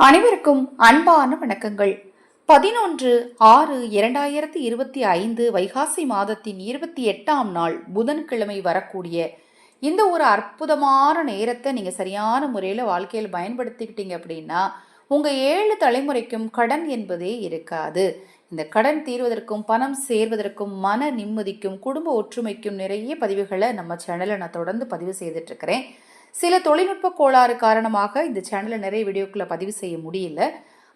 அனைவருக்கும் அன்பான வணக்கங்கள். பதினொன்று ஆறு இரண்டாயிரத்தி இருபத்தி ஐந்து வைகாசி மாதத்தின் இருபத்தி எட்டாம் நாள் புதன்கிழமை வரக்கூடிய இந்த ஒரு அற்புதமான நேரத்தை நீங்கள் சரியான முறையில் வாழ்க்கையில் பயன்படுத்திக்கிட்டீங்க அப்படின்னா உங்கள் ஏழு தலைமுறைக்கும் கடன் என்பதே இருக்காது. இந்த கடன் தீர்வதற்கும் பணம் சேர்வதற்கும் மன நிம்மதிக்கும் குடும்ப ஒற்றுமைக்கும் நிறைய பதிவுகளை நம்ம சேனலில் நான் தொடர்ந்து பதிவு செய்துட்ருக்கிறேன் சில தொழில்நுட்ப கோளாறு காரணமாக இந்த சேனலில் நிறைய வீடியோக்களை பதிவு செய்ய முடியல.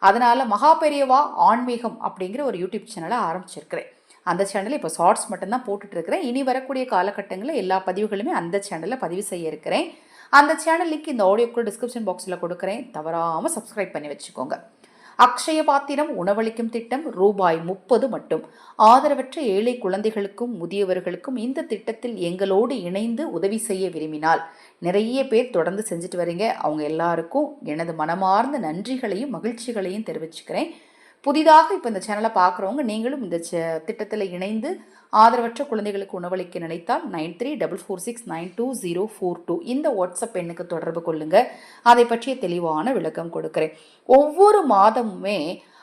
அதனால் மகா பெரியவா ஆன்மீகம் அப்படிங்கிற ஒரு யூடியூப் சேனலை ஆரம்பிச்சிருக்கிறேன். அந்த சேனலில் இப்போ ஷார்ட்ஸ் மட்டும்தான் போட்டுட்டு இருக்கிறேன் இனி வரக்கூடிய காலகட்டங்களில் எல்லா பதிவுகளுமே அந்த சேனலில் பதிவு செய்ய இருக்கிறேன். அந்த சேனல் லிங்க் இந்த ஆடியோக்குள்ள டிஸ்கிரிப்ஷன் பாக்ஸில் கொடுக்குறேன். தவறாமல் சப்ஸ்கிரைப் பண்ணி வச்சுக்கோங்க. அக்ஷய பாத்திரம் உணவளிக்கும் திட்டம் ரூபாய் முப்பது மட்டும். ஆதரவற்ற ஏழை குழந்தைகளுக்கும் முதியவர்களுக்கும் இந்த திட்டத்தில் எங்களோடு இணைந்து உதவி செய்ய விரும்பினால். நிறைய பேர் தொடர்ந்து செஞ்சுட்டு வரீங்க. அவங்க எல்லாருக்கும் எனது மனமார்ந்த நன்றிகளையும் மகிழ்ச்சிகளையும் தெரிவிச்சுக்கிறேன். புதிதாக இப்போ இந்த சேனலை பார்க்குறவங்க நீங்களும் இந்த திட்டத்தில் இணைந்து ஆதரவற்ற குழந்தைகளுக்கு உணவளிக்க நினைத்தால் nine three double four six nine two zero four two இந்த வாட்ஸ்அப் எண்ணுக்கு தொடர்பு கொள்ளுங்கள் அதை பற்றிய தெளிவான விளக்கம் கொடுக்குறேன். ஒவ்வொரு மாதமுமே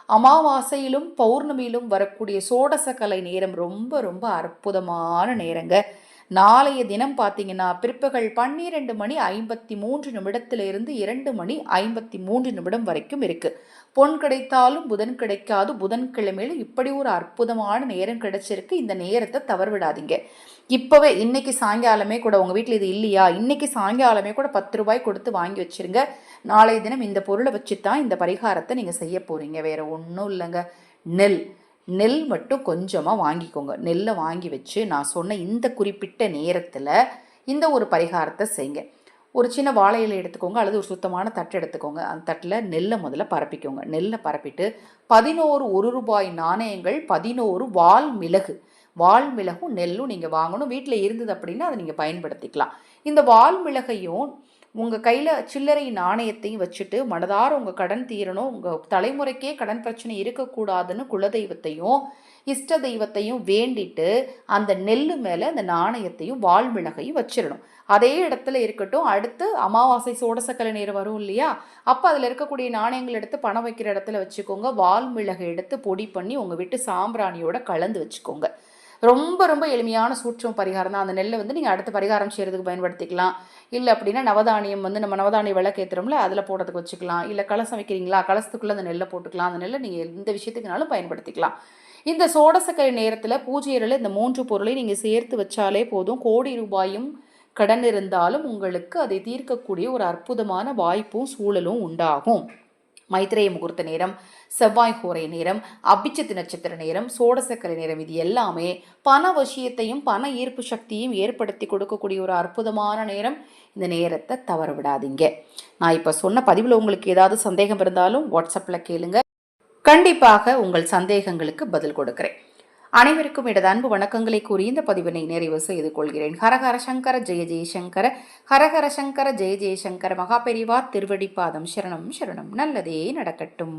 அமாவாசையிலும் பௌர்ணமியிலும் வரக்கூடிய சோடசக்கலை நேரம் ரொம்ப ரொம்ப அற்புதமான நேரங்க. நாளைய தினம் பார்த்தீங்கன்னா பிற்பகல் பன்னிரெண்டு மணி ஐம்பத்தி மூன்று நிமிடத்திலிருந்து இரண்டு மணி ஐம்பத்தி மூன்று நிமிடம் வரைக்கும் இருக்கு. பொன் கிடைத்தாலும் புதன் கிடைக்காது. புதன்கிழமையில இப்படி ஒரு அற்புதமான நேரம் கிடைச்சிருக்கு. இந்த நேரத்தை தவறுவிடாதீங்க. இப்போவே இன்னைக்கு சாயங்காலமே கூட உங்கள் வீட்டில் இது இல்லையா? இன்னைக்கு சாயங்காலமே கூட பத்து ரூபாய் கொடுத்து வாங்கி வச்சிருங்க. நாளைய தினம் இந்த பொருளை வச்சு தான் இந்த பரிகாரத்தை நீங்கள் செய்ய போகிறீங்க வேறு ஒன்றும் இல்லைங்க. நெல். நெல் மட்டும் கொஞ்சமாக வாங்கிக்கோங்க. நெல்லை வாங்கி வச்சு நான் சொன்ன இந்த குறிப்பிட்ட நேரத்தில் இந்த ஒரு பரிகாரத்தை செய்யுங்க ஒரு சின்ன வாழை இலை எடுத்துக்கோங்க அல்லது ஒரு சுத்தமான தட்டு எடுத்துக்கோங்க. அந்த தட்டில் நெல்லை முதல்ல பரப்பிக்கோங்க. நெல்லை பரப்பிட்டு பதினோரு ஒரு ரூபாய் நாணயங்கள் பதினோரு வால் மிளகு. வால் மிளகும் நெல்லும் நீங்கள் வாங்கணும். வீட்டில் இருந்தது அப்படின்னா அதை நீங்கள் பயன்படுத்திக்கலாம். இந்த வால் மிளகையும் உங்கள் கையில் சில்லறை நாணயத்தையும் வச்சுட்டு மனதார உங்கள் கடன் தீரணும் உங்கள் தலைமுறைக்கே கடன் பிரச்சனை இருக்கக்கூடாதுன்னு குலதெய்வத்தையும் இஷ்ட தெய்வத்தையும் வேண்டிட்டு அந்த நெல் மேலே அந்த நாணயத்தையும் வாழ்மிளகையும் வச்சிடணும். அதே இடத்துல இருக்கட்டும் அடுத்து அமாவாசை சோடசக்கலை நேரம் வரும் இல்லையா? அப்போ அதில் இருக்கக்கூடிய நாணயங்கள் எடுத்து பணம் வைக்கிற இடத்துல வச்சுக்கோங்க. வால்மிளகை எடுத்து பொடி பண்ணி உங்கள் வீட்டு சாம்பிராணியோட கலந்து வச்சுக்கோங்க. ரொம்ப ரொம்ப எளிமையான சூட்சம் பரிகாரம் தான். அந்த நெல்லை வந்து நீங்கள் அடுத்த பரிகாரம் செய்கிறதுக்கு பயன்படுத்திக்கலாம். இல்லை அப்படின்னா நவதானியம் வந்து நம்ம நவதானிய விளக்கேற்றுறோம்ல அதில் போடுறதுக்கு வச்சுக்கலாம். இல்லை கலசம் வைக்கிறீங்களா கலசத்துக்குள்ளே அந்த நெல்லை போட்டுக்கலாம். அந்த நெல்லை நீங்கள் எந்த விஷயத்துக்குனாலும் பயன்படுத்திக்கலாம். இந்த சோடசக்கரை நேரத்தில் பூஜையில் இந்த மூன்று பொருளை நீங்கள் சேர்த்து வச்சாலே போதும். கோடி ரூபாயும் கடன் இருந்தாலும் உங்களுக்கு அதை தீர்க்கக்கூடிய ஒரு அற்புதமான வாய்ப்பும் சூழலும் உண்டாகும். மைத்திரேய முகூர்த்த நேரம் செவ்வாய் ஹோரை நேரம் அபிச்சத்து நட்சத்திர நேரம் சோடசக்கரை நேரம் இது எல்லாமே பண விஷயத்தையும் பண ஈர்ப்பு சக்தியும் ஏற்படுத்தி கொடுக்கக்கூடிய ஒரு அற்புதமான நேரம். இந்த நேரத்தை தவற விடாதீங்க. நான் இப்போ சொன்ன பதிவில் உங்களுக்கு ஏதாவது சந்தேகம் இருந்தாலும் வாட்ஸ்அப்பில் கேளுங்க. கண்டிப்பாக உங்கள் சந்தேகங்களுக்கு பதில் கொடுக்குறேன். அனைவருக்கும் இடது அன்பு வணக்கங்களை கூறி இந்த பதிவினை நிறைவு செய்து கொள்கிறேன். ஹரஹர சங்கர ஜெய ஜெயசங்கர ஹரஹர சங்கர ஜெய ஜெயசங்கர மகாபெரிவார் திருவடிப்பாதம் சரணம் சரணம். நல்லதே நடக்கட்டும்.